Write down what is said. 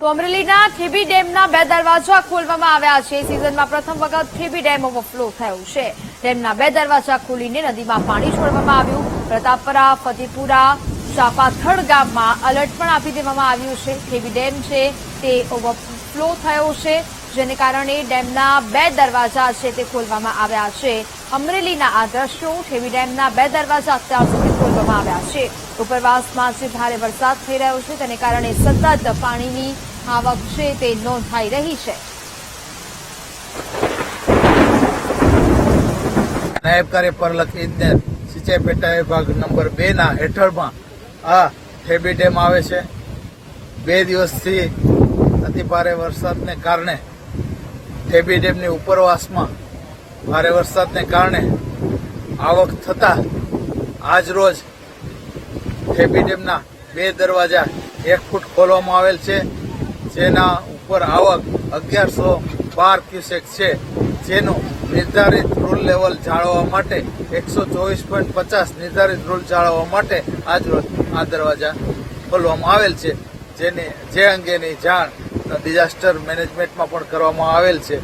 તો અમરેલીના ઠેબી ડેમના બે દરવાજા ખોલવામાં આવ્યા છે. સિઝનમાં પ્રથમ વખત થેબી ડેમ ઓવરફ્લો થયો છે. ડેમના બે દરવાજા ખોલીને નદીમાં પાણી છોડવામાં આવ્યું. પ્રતાપપરા, ફતેપુરા ચાપાથડ ગામમાં એલર્ટ પણ આપી દેવામાં આવ્યું છે. ઠેબી ડેમ છે તે ઓવરફ્લો થયો છે, જેને કારણે ડેમના બે દરવાજા છે તે ખોલવામાં આવ્યા છે. અમરેલીના આ દ્રશ્યો ઠેબી ડેમના બે દરવાજા અત્યાર સુધી ખોલવામાં આવ્યા છે. ઉપરવાસમાં જે ભારે વરસાદ થઈ રહ્યો છે, તેને કારણે સતત પાણીની આવક છે તે નોંધાઈ રહી છે. નાયબ કાર્યપાલક ઇજનેર સિંચાઈ પેટા વિભાગ નંબર બે ના હેઠળમાં આ ઠેબી ડેમ આવે છે. બે દિવસથી અતિ ભારે વરસાદને કારણે ઠેબી ડેમની ઉપરવાસમાં ભારે વરસાદને કારણે આવક થતા આજ રોજ ઠેબી ડેમના બે દરવાજા એક ફૂટ ખોલવામાં આવેલ છે. જેના ઉપર આવક અગિયારસો બાર ક્યુસેક છે, જેનું નિર્ધારિત રૂલ લેવલ જાળવવા માટે એકસો ચોવીસ પોઈન્ટ પચાસ નિર્ધારિત રૂલ જાળવવા માટે આજ આ દરવાજા ખોલવામાં આવેલ છે. જેની, જે અંગેની જાણ ડિઝાસ્ટર મેનેજમેન્ટમાં પણ કરવામાં આવેલ છે.